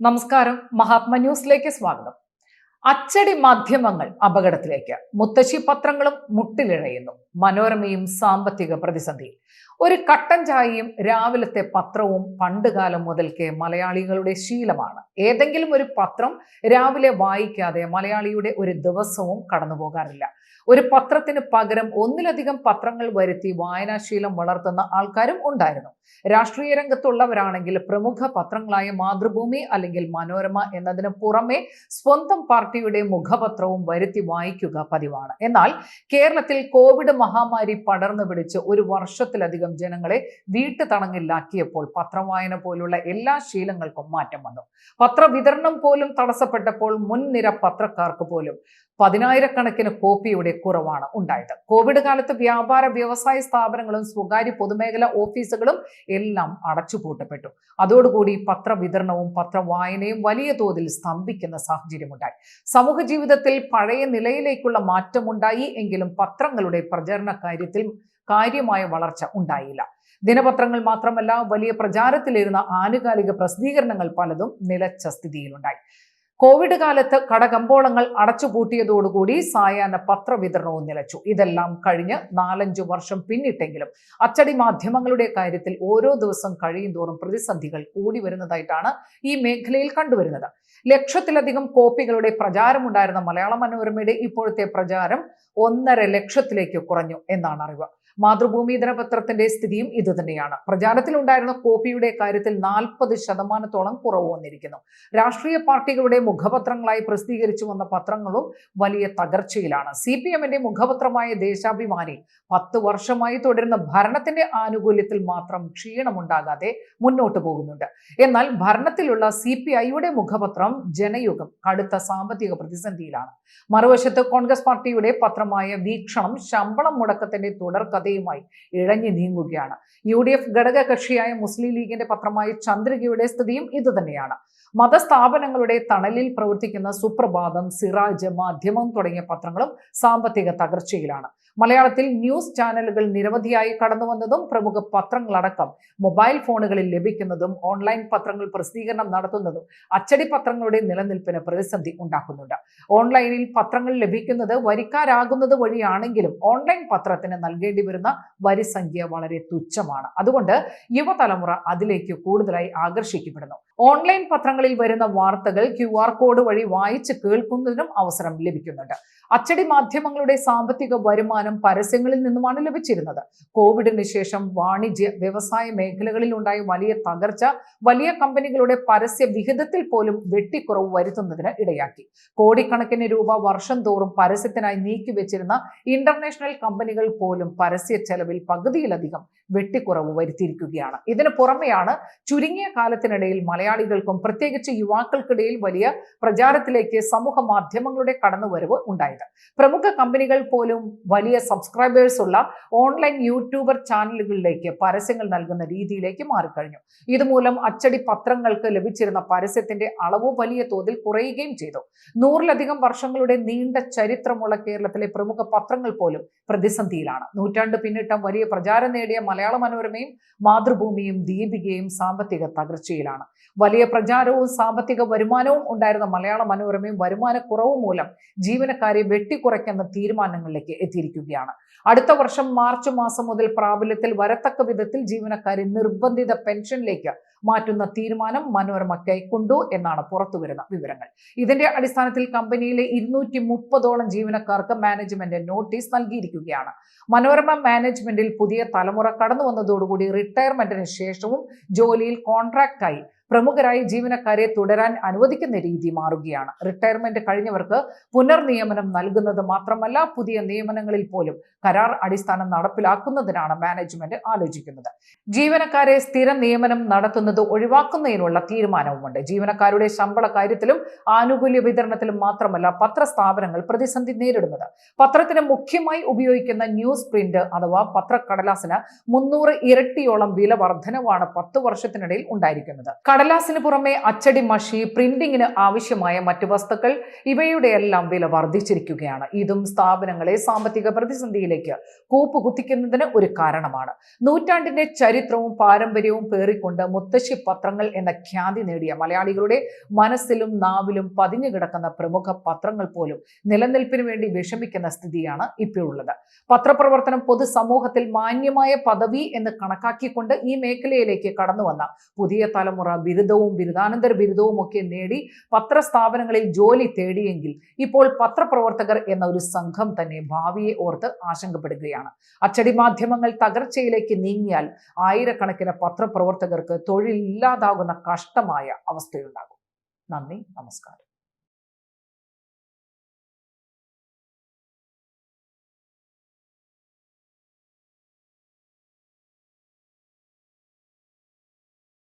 നമസ്കാരം. മഹാത്മ ന്യൂസിലേക്ക് സ്വാഗതം. അച്ചടി മാധ്യമങ്ങൾ അപകടത്തിലേക്ക്. മുത്തശ്ശി പത്രങ്ങളും മുട്ടിലിഴയുന്നു. മനോരമയും സാമ്പത്തിക പ്രതിസന്ധി ഒരു കട്ടൻ ചായയും രാവിലത്തെ പത്രവും പണ്ടുകാലം മുതൽക്കേ മലയാളികളുടെ ശീലമാണ്. ഏതെങ്കിലും ഒരു പത്രം രാവിലെ വായിക്കാതെ മലയാളിയുടെ ഒരു ദിവസവും കടന്നു പോകാറില്ല ഒരു പത്രത്തിന് പകരം ഒന്നിലധികം പത്രങ്ങൾ വരുത്തി വായനാശീലം വളർത്തുന്ന ആൾക്കാരും ഉണ്ടായിരുന്നു. രാഷ്ട്രീയ രംഗത്തുള്ളവരാണെങ്കിൽ പ്രമുഖ പത്രങ്ങളായ മാതൃഭൂമി അല്ലെങ്കിൽ മനോരമ എന്നതിന് പുറമെ സ്വന്തം പാർട്ടിയുടെ മുഖപത്രവും വരുത്തി വായിക്കുക പതിവാണ്. എന്നാൽ കേരളത്തിൽ കോവിഡ് മഹാമാരി പടർന്നു പിടിച്ച് ഒരു വർഷത്തിലധികം ജനങ്ങളെ വീട്ടു തണങ്ങിലാക്കിയപ്പോൾ പത്രവായന പോലുള്ള എല്ലാ ശീലങ്ങൾക്കും മാറ്റം വന്നു. പത്രവിതരണം പോലും തടസ്സപ്പെട്ടപ്പോൾ മുൻനിര പത്രക്കാർക്ക് പോലും പതിനായിരക്കണക്കിന് കോപ്പിയുടെ കുറവാണ് ഉണ്ടായത്. കോവിഡ് കാലത്ത് വ്യാപാര വ്യവസായ സ്ഥാപനങ്ങളും സ്വകാര്യ പൊതുമേഖലാ ഓഫീസുകളും എല്ലാം അടച്ചുപൂട്ടപ്പെട്ടു അതോടുകൂടി പത്രവിതരണവും പത്രവായനയും വലിയ തോതിൽ സ്തംഭിക്കുന്ന സാഹചര്യമുണ്ടായി. സമൂഹ ജീവിതത്തിൽ പഴയ നിലയിലേക്കുള്ള മാറ്റമുണ്ടായി എങ്കിലും പത്രങ്ങളുടെ പ്രചരണ കാര്യത്തിൽ കാര്യമായ വളർച്ച ഉണ്ടായില്ല. ദിനപത്രങ്ങൾ മാത്രമല്ല വലിയ പ്രചാരത്തിലിരുന്ന ആനുകാലിക പ്രസിദ്ധീകരണങ്ങൾ പലതും നിലച്ച സ്ഥിതിയിലുണ്ടായി. കോവിഡ് കാലത്ത് കടകമ്പോളങ്ങൾ അടച്ചുപൂട്ടിയതോടുകൂടി സായാഹ്ന പത്രവിതരണവും നിലച്ചു. ഇതെല്ലാം കഴിഞ്ഞ് നാലഞ്ചു വർഷം പിന്നിട്ടെങ്കിലും അച്ചടി മാധ്യമങ്ങളുടെ കാര്യത്തിൽ ഓരോ ദിവസം കഴിയും തോറും പ്രതിസന്ധികൾ കൂടി വരുന്നതായിട്ടാണ് ഈ മേഖലയിൽ കണ്ടുവരുന്നത്. ലക്ഷത്തിലധികം കോപ്പികളുടെ പ്രചാരമുണ്ടായിരുന്ന മലയാള മനോരമയുടെ ഇപ്പോഴത്തെ പ്രചാരം ഒന്നര ലക്ഷത്തിലേക്ക് കുറഞ്ഞു എന്നാണ് അറിവ്. മാതൃഭൂമി ദിനപത്രത്തിന്റെ സ്ഥിതിയും ഇതുതന്നെയാണ് പ്രചാരത്തിലുണ്ടായിരുന്ന കോപ്പിയുടെ കാര്യത്തിൽ നാൽപ്പത് ശതമാനത്തോളം കുറവ് വന്നിരിക്കുന്നു. രാഷ്ട്രീയ പാർട്ടികളുടെ മുഖപത്രങ്ങളായി പ്രസിദ്ധീകരിച്ചു വന്ന പത്രങ്ങളും വലിയ തകർച്ചയിലാണ്. സി പി എമ്മിന്റെ മുഖപത്രമായ ദേശാഭിമാനി പത്ത് വർഷമായി തുടരുന്ന ഭരണത്തിന്റെ ആനുകൂല്യത്തിൽ മാത്രം ക്ഷീണമുണ്ടാകാതെ മുന്നോട്ട് പോകുന്നുണ്ട്. എന്നാൽ ഭരണത്തിലുള്ള സി പി ഐയുടെ മുഖപത്രം ജനയുഗം കടുത്ത സാമ്പത്തിക പ്രതിസന്ധിയിലാണ്. മറുവശത്ത് കോൺഗ്രസ് പാർട്ടിയുടെ പത്രമായ വീക്ഷണം ശമ്പളം മുടക്കത്തിന്റെ തുടർക്കഥയുമായി ഇഴഞ്ഞു നീങ്ങുകയാണ്. യു ഡി എഫ് ഘടക കക്ഷിയായ മുസ്ലിം ലീഗിന്റെ പത്രമായ ചന്ദ്രികയുടെ സ്ഥിതിയും ഇതുതന്നെയാണ്. മതസ്ഥാപനങ്ങളുടെ തണലിൽ പ്രവർത്തിക്കുന്ന സുപ്രഭാതം സിറാജ് മാധ്യമം തുടങ്ങിയ പത്രങ്ങളും സാമ്പത്തിക തകർച്ചയിലാണ്. മലയാളത്തിൽ ന്യൂസ് ചാനലുകൾ നിരവധിയായി കടന്നു വന്നതും പ്രമുഖ പത്രങ്ങളടക്കം മൊബൈൽ ഫോണുകളിൽ ലഭിക്കുന്നതും ഓൺലൈൻ പത്രങ്ങൾ പ്രസിദ്ധീകരണം നടത്തുന്നതും അച്ചടി പത്രങ്ങളുടെ നിലനിൽപ്പിന് പ്രതിസന്ധി ഉണ്ടാക്കുന്നുണ്ട്. ഓൺലൈനിൽ പത്രങ്ങൾ ലഭിക്കുന്നത് വരിക്കാരാകുന്നത് വഴിയാണെങ്കിലും ഓൺലൈൻ പത്രത്തിന് നൽകേണ്ടി വരിസംഖ്യ വളരെ തുച്ഛമാണ്. അതുകൊണ്ട് യുവതലമുറ അതിലേക്ക് കൂടുതലായി ആകർഷിക്കപ്പെടുന്നു. ഓൺലൈൻ പത്രങ്ങളിൽ വരുന്ന വാർത്തകൾ ക്യു ആർ കോഡ് വഴി വായിച്ച് കേൾക്കുന്നതിനും അവസരം ലഭിക്കുന്നുണ്ട്. അച്ചടി മാധ്യമങ്ങളുടെ സാമ്പത്തിക വരുമാനം പരസ്യങ്ങളിൽ നിന്നുമാണ് ലഭിച്ചിരുന്നത്. കോവിഡിന് ശേഷം വാണിജ്യ വ്യവസായ മേഖലകളിൽ ഉണ്ടായ വലിയ തകർച്ച വലിയ കമ്പനികളുടെ പരസ്യ വിഹിതത്തിൽ പോലും വെട്ടിക്കുറവ് വരുത്തുന്നതിന് ഇടയാക്കി. കോടിക്കണക്കിന് രൂപ വർഷം തോറും പരസ്യത്തിനായി നീക്കിവെച്ചിരുന്ന ഇന്റർനാഷണൽ കമ്പനികൾ പോലും പരസ്യ ചെലവിൽ പകുതിയിലധികം വെട്ടിക്കുറവ് വരുത്തിയിരിക്കുകയാണ്. ഇതിന് പുറമെയാണ് ചുരുങ്ങിയ കാലത്തിനിടയിൽ മലയാളികൾക്കും പ്രത്യേകിച്ച് യുവാക്കൾക്കിടയിൽ വലിയ പ്രചാരത്തിലേക്ക് സമൂഹ മാധ്യമങ്ങളുടെ കടന്നുവരവ് ഉണ്ടായത്. പ്രമുഖ കമ്പനികൾ പോലും വലിയ സബ്സ്ക്രൈബേഴ്സ് ഉള്ള ഓൺലൈൻ യൂട്യൂബർ ചാനലുകളിലേക്ക് പരസ്യങ്ങൾ നൽകുന്ന രീതിയിലേക്ക് മാറിക്കഴിഞ്ഞു. ഇതുമൂലം അച്ചടി പത്രങ്ങൾക്ക് ലഭിച്ചിരുന്ന പരസ്യത്തിന്റെ അളവ് വലിയ തോതിൽ കുറയുകയും ചെയ്തു. നൂറിലധികം വർഷങ്ങളുടെ നീണ്ട ചരിത്രമുള്ള കേരളത്തിലെ പ്രമുഖ പത്രങ്ങൾ പോലും പ്രതിസന്ധിയിലാണ്. നൂറ്റാണ്ട് പിന്നിട്ട വലിയ പ്രചാരം നേടിയ മലയാള മനോരമയും മാതൃഭൂമിയും ദീപികയും സാമ്പത്തിക തകർച്ചയിലാണ്. വലിയ പ്രചാരവും സാമ്പത്തിക വരുമാനവും ഉണ്ടായിരുന്ന മലയാള മനോരമയും വരുമാനക്കുറവ് മൂലം ജീവനക്കാരെ വെട്ടിക്കുറയ്ക്കുന്ന തീരുമാനങ്ങളിലേക്ക് എത്തിയിരിക്കുകയാണ്. അടുത്ത വർഷം മാർച്ച് മാസം മുതൽ പ്രാബല്യത്തിൽ വരത്തക്ക വിധത്തിൽ ജീവനക്കാരെ നിർബന്ധിത പെൻഷനിലേക്ക് മാറ്റുന്ന തീരുമാനം മനോരമ കൈക്കൊണ്ടു എന്നാണ് പുറത്തുവരുന്ന വിവരങ്ങൾ. ഇതിന്റെ അടിസ്ഥാനത്തിൽ കമ്പനിയിലെ ഇരുന്നൂറ്റി മുപ്പതോളം ജീവനക്കാർക്ക് മാനേജ്മെന്റ് നോട്ടീസ് നൽകിയിരിക്കുകയാണ്. മനോരമ മാനേജ്മെന്റിൽ പുതിയ തലമുറ കടന്നു വന്നതോടുകൂടി റിട്ടയർമെന്റിന് ശേഷവും ജോലിയിൽ കോൺട്രാക്റ്റായി പ്രമുഖരായി ജീവനക്കാരെ തുടരാൻ അനുവദിക്കുന്ന രീതി മാറുകയാണ്. റിട്ടയർമെന്റ് കഴിഞ്ഞവർക്ക് പുനർനിയമനം നൽകുന്നത് മാത്രമല്ല പുതിയ നിയമനങ്ങളിൽ പോലും കരാർ അടിസ്ഥാനം നടപ്പിലാക്കുന്നതിനാണ് മാനേജ്മെന്റ് ആലോചിക്കുന്നത്. ജീവനക്കാരെ സ്ഥിര നിയമനം നടത്തുന്നത് ഒഴിവാക്കുന്നതിനുള്ള തീരുമാനവുമുണ്ട്. ജീവനക്കാരുടെ ശമ്പള കാര്യത്തിലും ആനുകൂല്യ വിതരണത്തിലും മാത്രമല്ല പത്രസ്ഥാപനങ്ങൾ പ്രതിസന്ധി നേരിടുന്നത്. പത്രത്തിന് മുഖ്യമായി ഉപയോഗിക്കുന്ന ന്യൂസ് പ്രിന്റ് അഥവാ പത്രക്കടലാസിന് മുന്നൂറ് ഇരട്ടിയോളം വില വർധനവാണ് പത്ത് വർഷത്തിനിടയിൽ ഉണ്ടായിരിക്കുന്നത്. കടലാസിന് പുറമെ അച്ചടി മഷി പ്രിന്റിങ്ങിന് ആവശ്യമായ മറ്റു വസ്തുക്കൾ ഇവയുടെ എല്ലാം വില വർദ്ധിച്ചിരിക്കുകയാണ്. ഇതും സ്ഥാപനങ്ങളെ സാമ്പത്തിക പ്രതിസന്ധിയിലേക്ക് കൂപ്പുകുത്തിക്കുന്നതിന് ഒരു കാരണമാണ്. നൂറ്റാണ്ടിന്റെ ചരിത്രവും പാരമ്പര്യവും പേറിക്കൊണ്ട് മുത്തശ്ശി പത്രങ്ങൾ എന്ന ഖ്യാതി നേടിയ മലയാളികളുടെ മനസ്സിലും നാവിലും പതിഞ്ഞു കിടക്കുന്ന പ്രമുഖ പത്രങ്ങൾ പോലും നിലനിൽപ്പിന് വേണ്ടി വിഷമിക്കുന്ന സ്ഥിതിയാണ് ഇപ്പോഴുള്ളത്. പത്രപ്രവർത്തനം പൊതുസമൂഹത്തിൽ മാന്യമായ പദവി എന്ന് കണക്കാക്കിക്കൊണ്ട് ഈ മേഖലയിലേക്ക് കടന്നു വന്ന പുതിയ തലമുറ ബിരുദവും ബിരുദാനന്തര ബിരുദവും ഒക്കെ നേടി പത്രസ്ഥാപനങ്ങളിൽ ജോലി തേടിയെങ്കിൽ ഇപ്പോൾ പത്രപ്രവർത്തകർ എന്ന ഒരു സംഘം തന്നെ ഭാവിയെ ഓർത്ത് ആശങ്കപ്പെടുകയാണ്. അച്ചടി മാധ്യമങ്ങൾ തകർച്ചയിലേക്ക് നീങ്ങിയാൽ ആയിരക്കണക്കിന് പത്രപ്രവർത്തകർക്ക് തൊഴിലില്ലാതാകുന്ന കഷ്ടമായ അവസ്ഥയുണ്ടാകും. നന്ദി നമസ്കാരം.